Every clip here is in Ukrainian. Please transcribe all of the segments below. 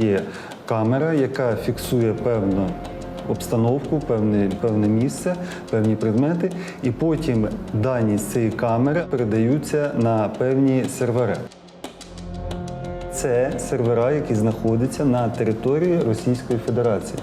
Є камера, яка фіксує певну обстановку, певне, певне місце, певні предмети, і потім дані з цієї камери передаються на певні сервери. Це сервера, які знаходяться на території Російської Федерації.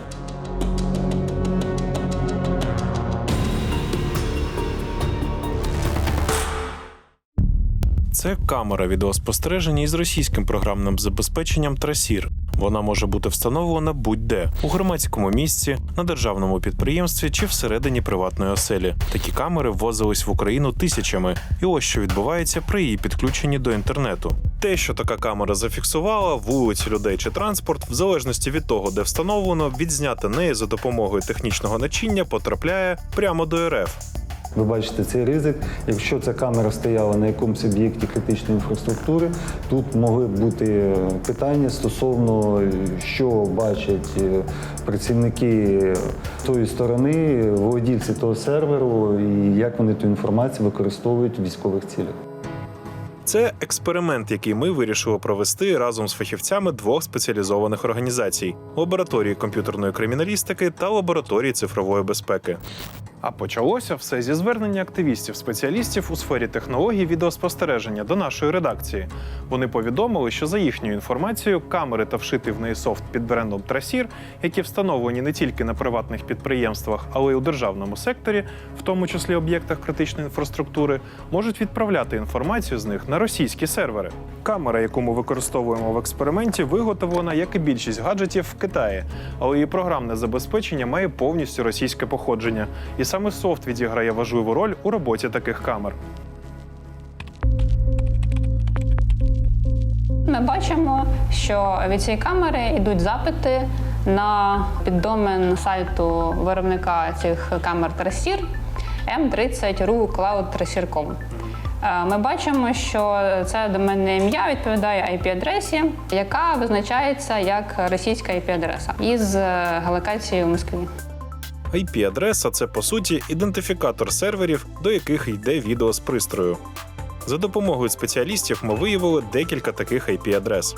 Це камера відеоспостереження із російським програмним забезпеченням Трасір. Вона може бути встановлена будь-де у громадському місці, на державному підприємстві чи всередині приватної оселі. Такі камери ввозились в Україну тисячами, і ось що відбувається при її підключенні до інтернету. Те, що така камера зафіксувала, вулиці людей чи транспорт, в залежності від того, де встановлено, відзняти неї за допомогою технічного начиння потрапляє прямо до РФ. Ви бачите цей ризик. Якщо ця камера стояла на якомусь об'єкті критичної інфраструктури, тут могли бути е, питання стосовно що бачать е, працівники тої сторони, володільці того серверу, і як вони ту інформацію використовують у військових цілях. Це експеримент, який ми вирішили провести разом з фахівцями двох спеціалізованих організацій: лабораторії комп'ютерної криміналістики та лабораторії цифрової безпеки. А почалося все зі звернення активістів-спеціалістів у сфері технологій відеоспостереження до нашої редакції. Вони повідомили, що за їхньою інформацією, камери та вшитий в неї софт під брендом Трасір, які встановлені не тільки на приватних підприємствах, але й у державному секторі, в тому числі об'єктах критичної інфраструктури, можуть відправляти інформацію з них на російські сервери. Камера, яку ми використовуємо в експерименті, виготовлена, як і більшість гаджетів в Китаї, але її програмне забезпечення має повністю російське походження, і саме софт відіграє важливу роль у роботі таких камер. Ми бачимо, що від цієї камери йдуть запити на піддомен сайту виробника цих камер Трасір m30ru Cloud Trasir.com. Е, Ми бачимо, що це доменне ім'я відповідає IP-адресі, яка визначається як російська IP-адреса із е, локацією в Москві. IP-адреса це по суті ідентифікатор серверів, до яких йде відео з пристрою. За допомогою спеціалістів ми виявили декілька таких IP-адрес.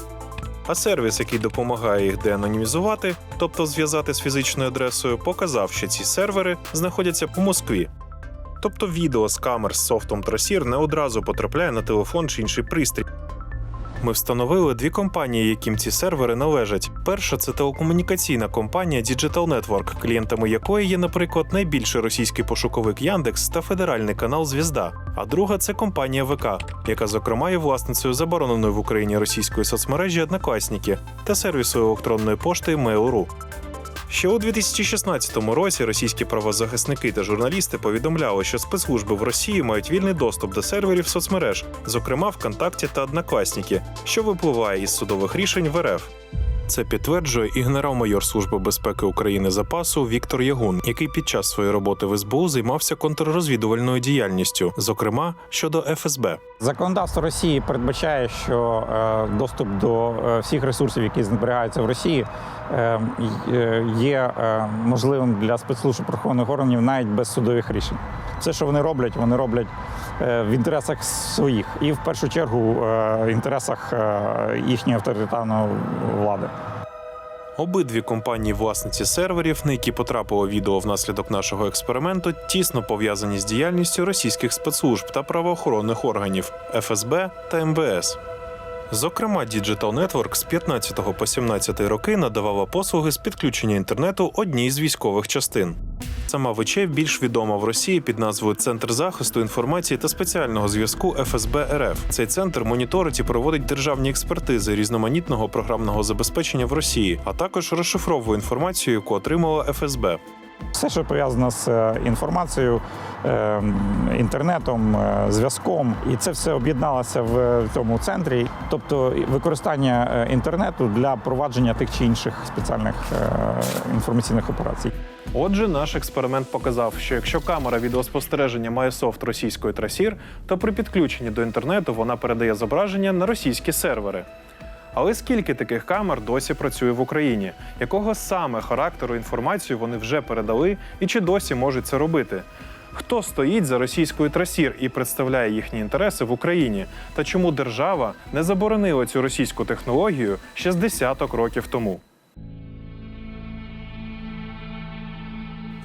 А сервіс, який допомагає їх деанонімізувати, тобто зв'язати з фізичною адресою, показав, що ці сервери знаходяться у Москві. Тобто відео з камер з софтом Трасір не одразу потрапляє на телефон чи інший пристрій. Ми встановили дві компанії, яким ці сервери належать. Перша це телекомунікаційна компанія Digital Network, клієнтами якої є, наприклад, найбільший російський пошуковик Яндекс та федеральний канал Звізда. А друга це компанія ВК, яка, зокрема, є власницею забороненої в Україні російської соцмережі Однокласники та сервісу електронної пошти Mail.ru. Ще у 2016 році російські правозахисники та журналісти повідомляли, що спецслужби в Росії мають вільний доступ до серверів соцмереж, зокрема ВКонтакті та Однокласники, що випливає із судових рішень в РФ. Це підтверджує і генерал-майор Служби безпеки України запасу Віктор Ягун, який під час своєї роботи в СБУ займався контррозвідувальною діяльністю, зокрема щодо ФСБ. Законодавство Росії передбачає, що е, доступ до е, всіх ресурсів, які зберігаються в Росії, е, є можливим для спецслужб правоохоронних органів навіть без судових рішень. Все, що вони роблять, вони роблять в інтересах своїх і в першу чергу е, в інтересах е, їхньої авторитарної влади. Обидві компанії власниці серверів, на які потрапило відео внаслідок нашого експерименту, тісно пов'язані з діяльністю російських спецслужб та правоохоронних органів ФСБ та МВС. Зокрема, Digital Network з 15 по 17 роки надавала послуги з підключення інтернету одній з військових частин. Сама ВЧ більш відома в Росії під назвою Центр захисту інформації та спеціального зв'язку ФСБ РФ. Цей центр моніторить і проводить державні експертизи різноманітного програмного забезпечення в Росії, а також розшифровує інформацію, яку отримала ФСБ. Все, що пов'язано з е, інформацією, е, інтернетом, е, зв'язком, і це все об'єдналося в цьому центрі. Тобто використання е, інтернету для провадження тих чи інших спеціальних е, інформаційних операцій. Отже, наш експеримент показав, що якщо камера відеоспостереження має софт російської трасір, то при підключенні до інтернету вона передає зображення на російські сервери. Але скільки таких камер досі працює в Україні? Якого саме характеру інформацію вони вже передали і чи досі можуть це робити? Хто стоїть за російською трасір і представляє їхні інтереси в Україні? Та чому держава не заборонила цю російську технологію ще з десяток років тому?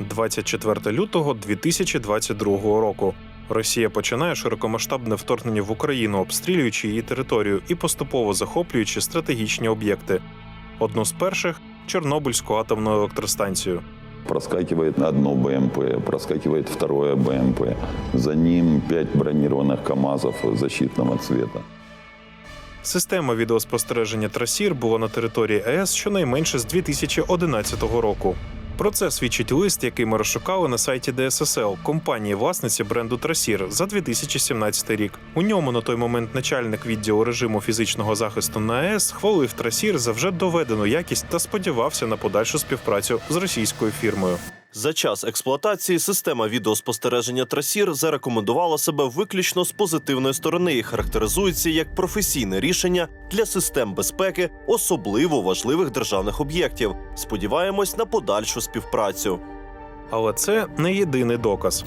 24 лютого 2022 року. Росія починає широкомасштабне вторгнення в Україну, обстрілюючи її територію і поступово захоплюючи стратегічні об'єкти. Одну з перших Чорнобильську атомну електростанцію. Проскакивает на одно БМП, проскакивает второе БМП. За ним пять бронированных КАМАЗов защитного цвета. Система відеоспостереження трасір була на території АЕС щонайменше з 2011 року. Про це свідчить лист, який ми розшукали на сайті ДССЛ компанії власниці бренду Трасір за 2017 рік. У ньому на той момент начальник відділу режиму фізичного захисту на АЕС хвалив Трасір за вже доведену якість та сподівався на подальшу співпрацю з російською фірмою. За час експлуатації система відеоспостереження Трасір зарекомендувала себе виключно з позитивної сторони і характеризується як професійне рішення для систем безпеки, особливо важливих державних об'єктів. Сподіваємось на подальшу співпрацю. Але це не єдиний доказ.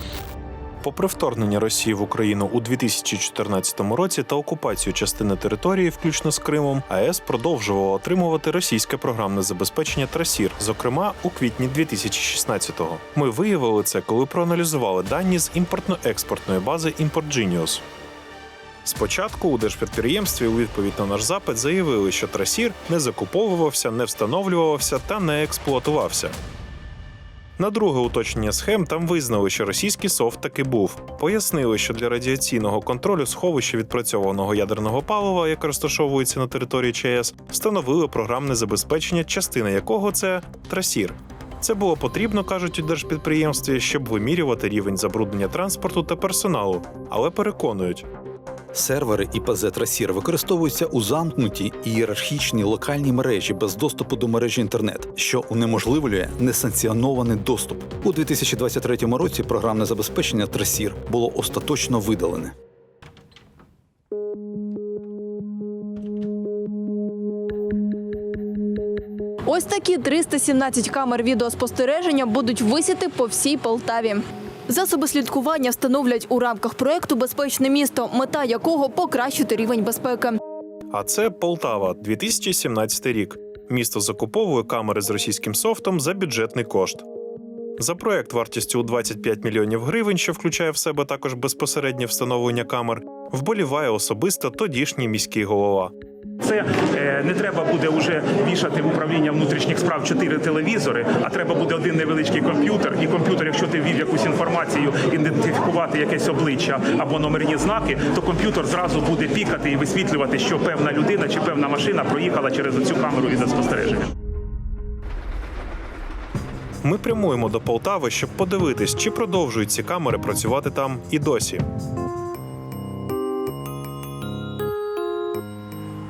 Попри вторгнення Росії в Україну у 2014 році та окупацію частини території, включно з Кримом, АЕС продовжувала отримувати російське програмне забезпечення Трасір, зокрема у квітні 2016-го. Ми виявили це, коли проаналізували дані з імпортно-експортної бази ImportGenius. Спочатку у держпідприємстві у відповідь на наш запит заявили, що трасір не закуповувався, не встановлювався та не експлуатувався. На друге уточнення схем там визнали, що російський софт таки був. Пояснили, що для радіаційного контролю сховища відпрацьованого ядерного палива, яке розташовується на території ЧАЕС, встановили програмне забезпечення, частина якого це трасір. Це було потрібно, кажуть у держпідприємстві, щоб вимірювати рівень забруднення транспорту та персоналу, але переконують, Сервери ІПЗ Трасір використовуються у замкнутій і ієрархічній локальній мережі без доступу до мережі інтернет, що унеможливлює несанкціонований доступ. У 2023 році програмне забезпечення Трасір було остаточно видалене. Ось такі 317 камер відеоспостереження будуть висіти по всій Полтаві. Засоби слідкування встановлять у рамках проекту Безпечне місто, мета якого покращити рівень безпеки. А це Полтава, 2017 рік. Місто закуповує камери з російським софтом за бюджетний кошт. За проект вартістю у 25 мільйонів гривень, що включає в себе також безпосереднє встановлення камер, вболіває особисто тодішній міський голова. Це е, не треба буде вже вішати в управління внутрішніх справ чотири телевізори, а треба буде один невеличкий комп'ютер. І комп'ютер, якщо ти ввів якусь інформацію, ідентифікувати якесь обличчя або номерні знаки, то комп'ютер зразу буде пікати і висвітлювати, що певна людина чи певна машина проїхала через цю камеру відеоспостереження. Ми прямуємо до Полтави, щоб подивитись, чи продовжують ці камери працювати там і досі.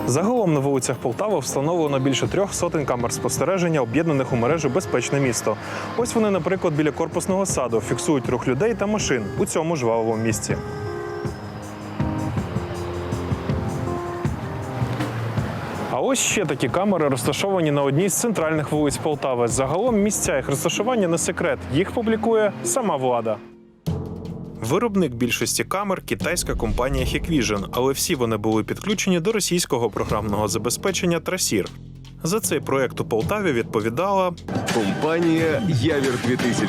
Загалом на вулицях Полтави встановлено більше трьох сотень камер спостереження, об'єднаних у мережу Безпечне місто. Ось вони, наприклад, біля корпусного саду фіксують рух людей та машин у цьому жвавому місці. А ось ще такі камери розташовані на одній з центральних вулиць Полтави. Загалом місця їх розташування не секрет. Їх публікує сама влада. Виробник більшості камер китайська компанія Hikvision, але всі вони були підключені до російського програмного забезпечення Трасір. За цей проект у Полтаві відповідала Компанія Явір 2000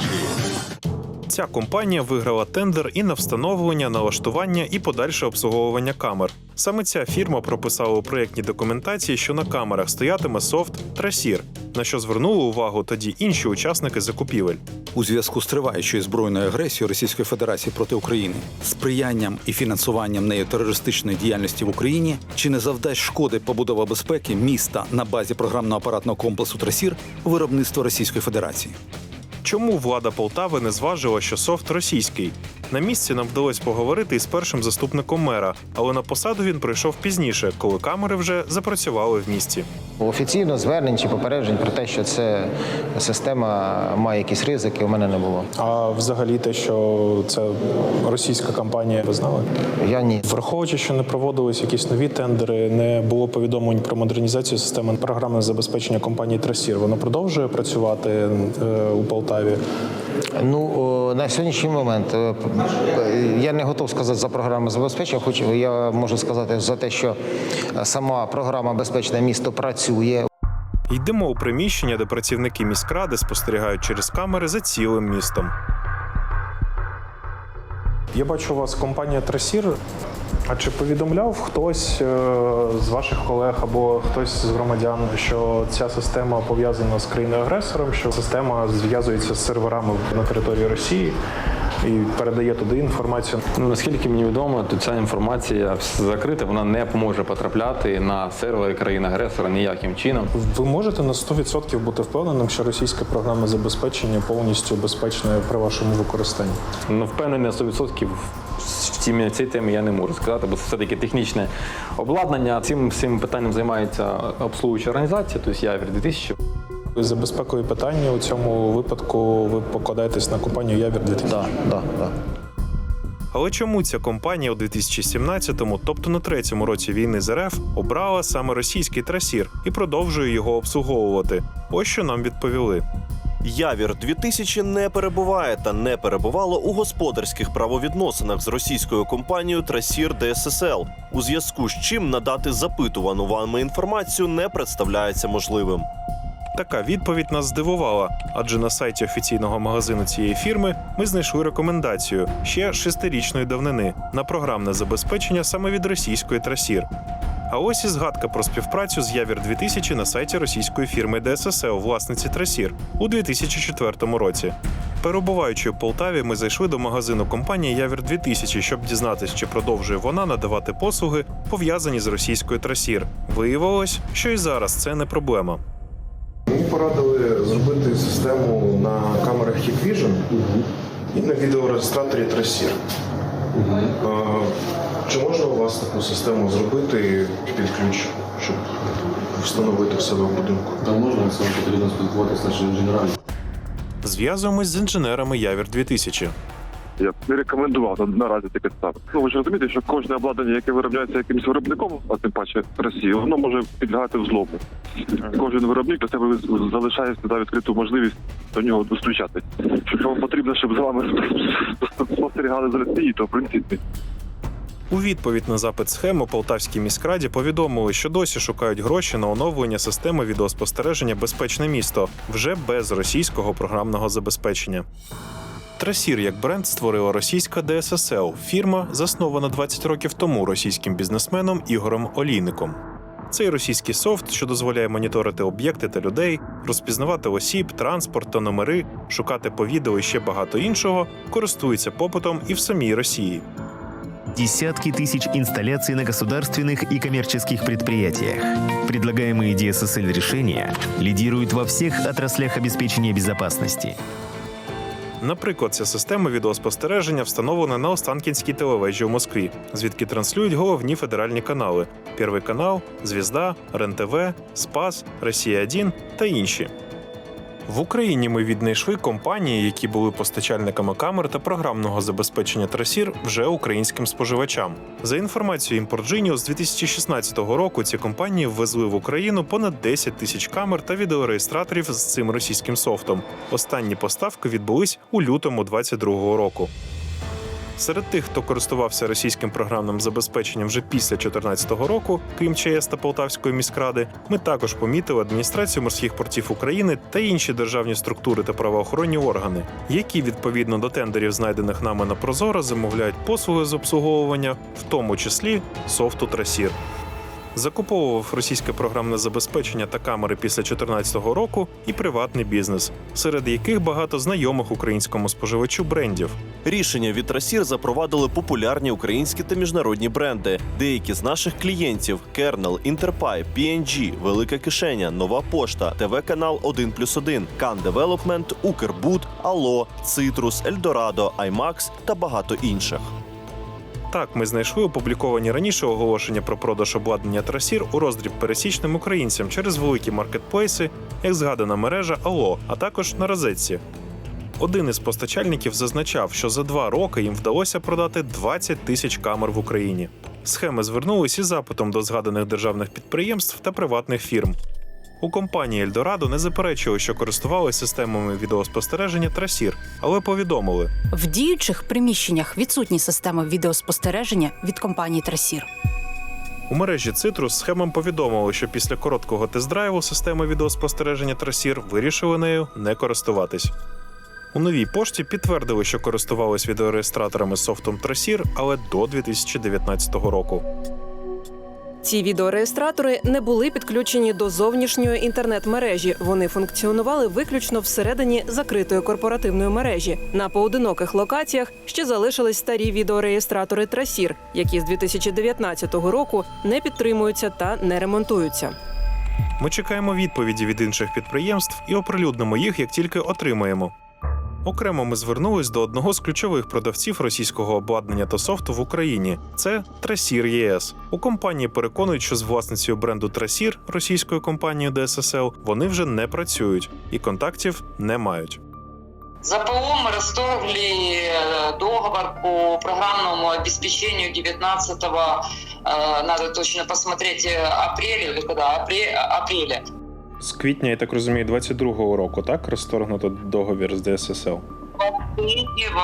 Ця компанія виграла тендер і на встановлення, налаштування і подальше обслуговування камер. Саме ця фірма прописала у проєктній документації, що на камерах стоятиме софт Трасір, на що звернули увагу тоді інші учасники закупівель. У зв'язку з триваючою збройною агресією Російської Федерації проти України, сприянням і фінансуванням нею терористичної діяльності в Україні, чи не завдасть шкоди побудова безпеки міста на базі програмно-апаратного комплексу Трасір виробництва Російської Федерації. Чому влада Полтави не зважила, що софт російський? На місці нам вдалося поговорити із першим заступником мера, але на посаду він прийшов пізніше, коли камери вже запрацювали в місті. Офіційно звернень чи попереджень про те, що це система має якісь ризики, у мене не було. А взагалі те, що це російська компанія, ви знали? Я ні. Враховуючи, що не проводились якісь нові тендери, не було повідомлень про модернізацію системи програмного забезпечення компанії Трасір. Воно продовжує працювати е, у Полтаві. Ну о, на сьогоднішній момент е, я не готов сказати за програму забезпечення, хоч я можу сказати за те, що сама програма Безпечне місто працює. Йдемо у приміщення, де працівники міськради спостерігають через камери за цілим містом. Я бачу у вас компанія Трасір. А чи повідомляв хтось е, з ваших колег або хтось з громадян, що ця система пов'язана з країною-агресором, що система зв'язується з серверами на території Росії і передає туди інформацію? Ну, наскільки мені відомо, то ця інформація закрита, вона не поможе потрапляти на сервери країни-агресора ніяким чином. Ви можете на 100% бути впевненим, що російське програмне забезпечення повністю безпечне при вашому використанні? Ну, впевнений на 100% в цій, цій темі я не можу сказати, бо це все-таки технічне обладнання. Цим, цим питанням займається обслуговуюча організація, тобто Явір 2000. За безпекові питання у цьому випадку ви покладаєтесь на компанію Явір 2000? Так, так, так. Але чому ця компанія у 2017-му, тобто на третьому році війни з РФ, обрала саме російський трасір і продовжує його обслуговувати? Ось що нам відповіли. Явір 2000 не перебуває та не перебувало у господарських правовідносинах з російською компанією Трасір ДССЛ, у зв'язку з чим надати запитувану вами інформацію не представляється можливим. Така відповідь нас здивувала, адже на сайті офіційного магазину цієї фірми ми знайшли рекомендацію ще шестирічної давнини на програмне забезпечення саме від російської трасір. А ось і згадка про співпрацю з Явір 2000 на сайті російської фірми ДССЛ, власниці Трасір, у 2004 році. Перебуваючи в Полтаві, ми зайшли до магазину компанії Явір 2000, щоб дізнатися, чи продовжує вона надавати послуги, пов'язані з російською Трасір. Виявилось, що і зараз це не проблема. Мені порадили зробити систему на камерах Hikvision і на відеореєстраторі Trasir. Е, Чи можна у вас таку систему зробити під ключ, щоб встановити в себе в будинку? Та можна, сам потрібно спілкуватися з нашим інженером. Зв'язуємось з інженерами Явір 2000. Я б не рекомендував наразі таке ставити. Ну ви ж розумієте, що кожне обладнання, яке виробляється якимось виробником, а тим паче Росії, воно може підлягати взлому. Кожен виробник для себе залишає сюди відкриту можливість до нього достучатись. Якщо вам потрібно, щоб з вами спостерігали з Росії, то в принципі У відповідь на запит схеми Полтавській міськраді повідомили, що досі шукають гроші на оновлення системи відеоспостереження Безпечне місто вже без російського програмного забезпечення. Трасір як бренд створила російська ДССЛ, фірма, заснована 20 років тому російським бізнесменом Ігорем Олійником. Цей російський софт, що дозволяє моніторити об'єкти та людей, розпізнавати осіб, транспорт та номери, шукати по відео і ще багато іншого, користується попитом і в самій Росії. Десятки тысяч инсталляций на государственных и коммерческих предприятиях. Предлагаемые DSSL решения лидируют во всех отраслях обеспечения безопасности. Наприклад, ця система відеоспостереження встановлена на Останкінській телевежі у Москві, звідки транслюють головні федеральні канали: Первий канал, Звізда, РЕН-ТВ, Спас, Росія 1 та інші. В Україні ми віднайшли компанії, які були постачальниками камер та програмного забезпечення трасір вже українським споживачам. За інформацією Importgenius, з 2016 року ці компанії ввезли в Україну понад 10 тисяч камер та відеореєстраторів з цим російським софтом. Останні поставки відбулись у лютому 2022 року. Серед тих, хто користувався російським програмним забезпеченням вже після 2014 року, крім ЧАЕС та Полтавської міськради, ми також помітили адміністрацію морських портів України та інші державні структури та правоохоронні органи, які відповідно до тендерів, знайдених нами на Прозоро, замовляють послуги з обслуговування, в тому числі софту Трасір. Закуповував російське програмне забезпечення та камери після 2014 року і приватний бізнес, серед яких багато знайомих українському споживачу брендів. Рішення від Трасір запровадили популярні українські та міжнародні бренди. Деякі з наших клієнтів: Kernel, Interpie, PNG, Велика Кишеня, Нова Пошта, ТВ-канал 1+,1, Can Development, Укрбуд, Алло, Цитрус, Ельдорадо, IMAX та багато інших. Так, ми знайшли опубліковані раніше оголошення про продаж обладнання трасір у роздріб пересічним українцям через великі маркетплейси, як згадана мережа Алло, а також на розетці. Один із постачальників зазначав, що за два роки їм вдалося продати 20 тисяч камер в Україні. Схеми звернулись із запитом до згаданих державних підприємств та приватних фірм. У компанії Ельдорадо не заперечили, що користувалися системами відеоспостереження Трасір, але повідомили, В діючих приміщеннях відсутні системи відеоспостереження від компанії Трасір. У мережі Citrus схемам повідомили, що після короткого тест-драйву системи відеоспостереження Трасір вирішили нею не користуватись. У новій пошті підтвердили, що користувались відеореєстраторами софтом Трасір, але до 2019 року. Ці відеореєстратори не були підключені до зовнішньої інтернет-мережі. Вони функціонували виключно всередині закритої корпоративної мережі. На поодиноких локаціях ще залишились старі відеореєстратори Трасір, які з 2019 року не підтримуються та не ремонтуються. Ми чекаємо відповіді від інших підприємств і оприлюднимо їх, як тільки отримаємо. Окремо ми звернулись до одного з ключових продавців російського обладнання та софту в Україні. Це Трасір ЄС. У компанії переконують, що з власницею бренду Трасір, російською компанією DSSL, вони вже не працюють і контактів не мають. За ПО мы расторгли э, договор по программному обеспечению 19-го, э, надо точно посмотреть, э, апреля или когда, апре- апреля. З квітня, я так розумію, 22-го року, так, розторгнуто договір з ДССЛ. Третьего,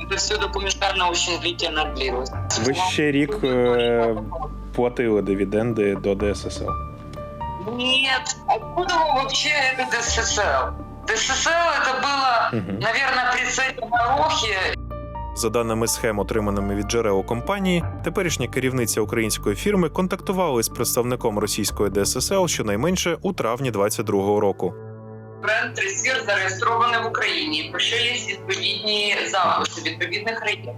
это все документально очень длительно длилось. Ви ще рік е, платили дивіденди до ДССЛ. Нет, откуда вы вообще это ДССЛ? ДССЛ это было, Мгм. наверное, при царе Горохе за даними схем, отриманими від джерел компанії, теперішня керівниця української фірми контактувала з представником російської ДССЛ щонайменше у травні 2022 року. бренд Тресір зареєстрований в Україні, про що є відповідні записи відповідних реєстрів.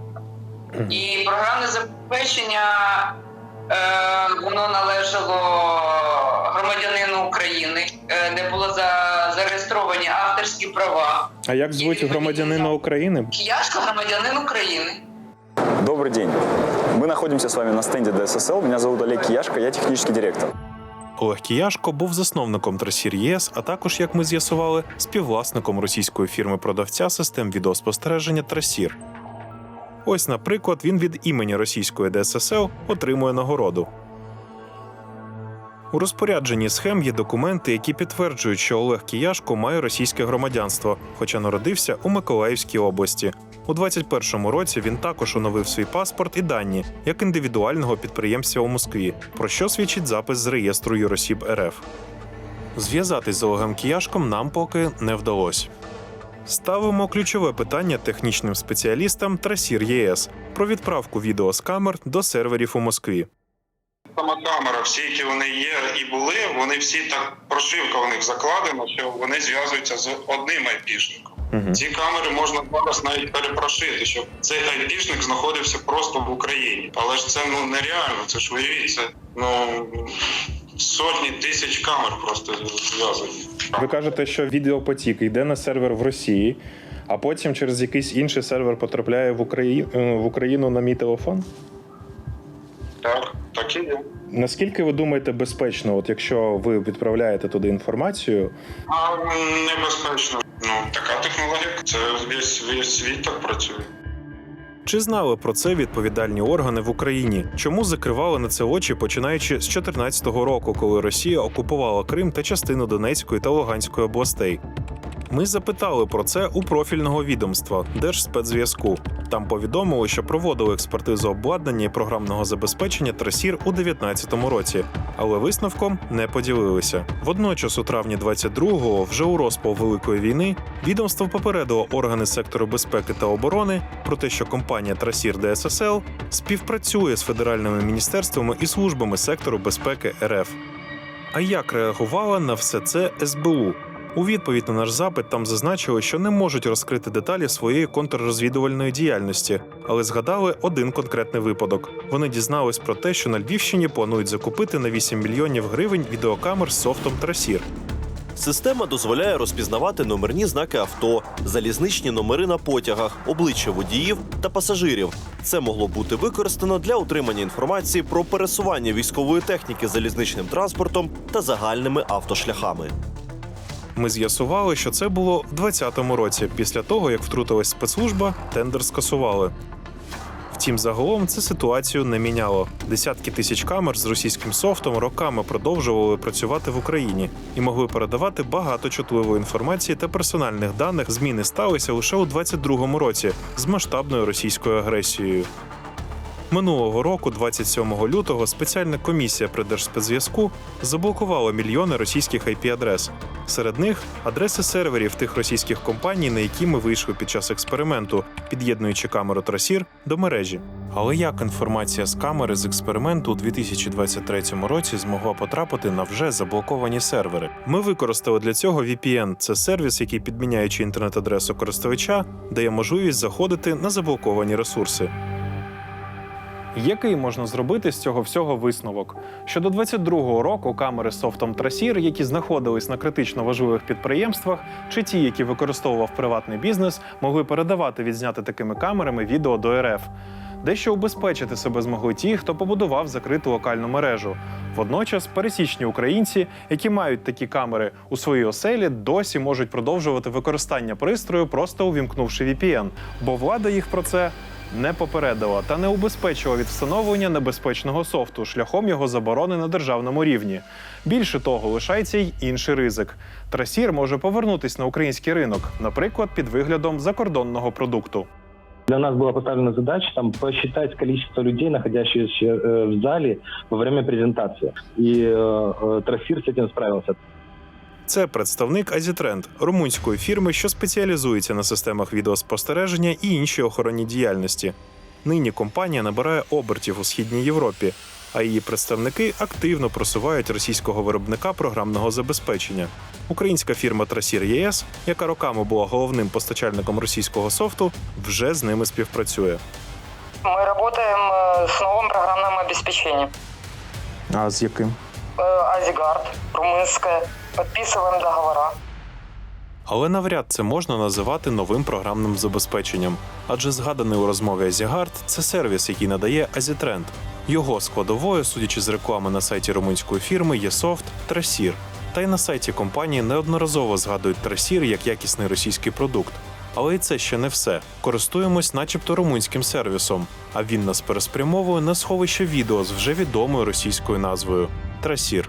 І програмне забезпечення воно належало громадянину України, е, де було за, зареєстровані авторські права. А як звуть громадянина України? Кияшко громадянин України. Добрый день. Мы находимся с вами на стенде ДССЛ. Меня зовут Олег Кияшко, я технический директор. Олег Кіяшко був засновником Трасір ЄС, а також, як ми з'ясували, співвласником російської фірми продавця систем відеоспостереження Трасір. Ось, наприклад, він від імені російської ДССЛ отримує нагороду. У розпорядженні схем є документи, які підтверджують, що Олег Кіяшко має російське громадянство, хоча народився у Миколаївській області. У 21-му році він також оновив свій паспорт і дані як індивідуального підприємця у Москві, про що свідчить запис з реєстру юросіб РФ. Зв'язатись з Олегом Кіяшком нам поки не вдалося. Ставимо ключове питання технічним спеціалістам Трасір ЄС про відправку відео з камер до серверів у Москві. Сама камера, всі, які вони є і були, вони всі так прошивка в них закладена, що вони зв'язуються з одним айпішником. Ці камери можна зараз навіть перепрошити, щоб цей айпішник знаходився просто в Україні. Але ж це ну нереально. Це ж уявіть, це ну сотні тисяч камер просто зв'язані. Ви кажете, що відеопотік йде на сервер в Росії, а потім через якийсь інший сервер потрапляє в Україну в Україну на мій телефон. Так, так і є. Наскільки ви думаєте безпечно, от якщо ви відправляєте туди інформацію, А небезпечно. Ну така технологія. Це весь весь світ так працює. Чи знали про це відповідальні органи в Україні? Чому закривали на це очі починаючи з 2014 року, коли Росія окупувала Крим та частину Донецької та Луганської областей? Ми запитали про це у профільного відомства Держспецзв'язку. Там повідомили, що проводили експертизу обладнання і програмного забезпечення трасір у 2019 році, але висновком не поділилися. Водночас, у травні 22-го, вже у розпал великої війни, відомство попередило органи сектору безпеки та оборони про те, що компанія Трасір ДССЛ співпрацює з федеральними міністерствами і службами сектору безпеки РФ. А як реагувала на все це СБУ? У відповідь на наш запит там зазначили, що не можуть розкрити деталі своєї контррозвідувальної діяльності, але згадали один конкретний випадок. Вони дізнались про те, що на Львівщині планують закупити на 8 мільйонів гривень відеокамер з софтом Трасір. Система дозволяє розпізнавати номерні знаки авто, залізничні номери на потягах, обличчя водіїв та пасажирів. Це могло бути використано для отримання інформації про пересування військової техніки залізничним транспортом та загальними автошляхами. Ми з'ясували, що це було в 2020 році. Після того, як втрутилась спецслужба, тендер скасували. Втім, загалом це ситуацію не міняло. Десятки тисяч камер з російським софтом роками продовжували працювати в Україні і могли передавати багато чутливої інформації та персональних даних. Зміни сталися лише у 22-му році з масштабною російською агресією. Минулого року, 27 лютого, спеціальна комісія при Держспецзв'язку заблокувала мільйони російських IP-адрес. Серед них адреси серверів тих російських компаній, на які ми вийшли під час експерименту, під'єднуючи камеру Трасір до мережі. Але як інформація з камери з експерименту у 2023 році змогла потрапити на вже заблоковані сервери? Ми використали для цього VPN. Це сервіс, який, підміняючи інтернет-адресу користувача, дає можливість заходити на заблоковані ресурси. Який можна зробити з цього всього висновок? Що до 22-го року камери софтом Трасір, які знаходились на критично важливих підприємствах, чи ті, які використовував приватний бізнес, могли передавати відзняти такими камерами відео до РФ. Дещо убезпечити себе змогли ті, хто побудував закриту локальну мережу. Водночас пересічні українці, які мають такі камери у своїй оселі, досі можуть продовжувати використання пристрою, просто увімкнувши VPN, бо влада їх про це не попередила та не убезпечила від встановлення небезпечного софту шляхом його заборони на державному рівні. Більше того, лишається й інший ризик. Трасір може повернутись на український ринок, наприклад, під виглядом закордонного продукту. Для нас была поставлена задача там, посчитать количество людей, находящихся э, в зале во время презентации. И э, э, Трассир с этим справился. Це представник Азітренд, румунської фірми, що спеціалізується на системах відеоспостереження і іншій охоронній діяльності. Нині компанія набирає обертів у східній Європі, а її представники активно просувають російського виробника програмного забезпечення. Українська фірма Трасір ЄС, яка роками була головним постачальником російського софту, вже з ними співпрацює. Мы работаем э, с новым программным обеспечением. А з яким? Э, Азигард, Подписываем договора. Але навряд це можна називати новим програмним забезпеченням, адже згаданий у розмові Азігард це сервіс, який надає Азітренд. Його складовою, судячи з реклами на сайті румунської фірми, є софт Трасір. Та й на сайті компанії неодноразово згадують Трасір як якісний російський продукт. Але і це ще не все. Користуємось, начебто, румунським сервісом, а він нас переспрямовує на сховище відео з вже відомою російською назвою Трасір.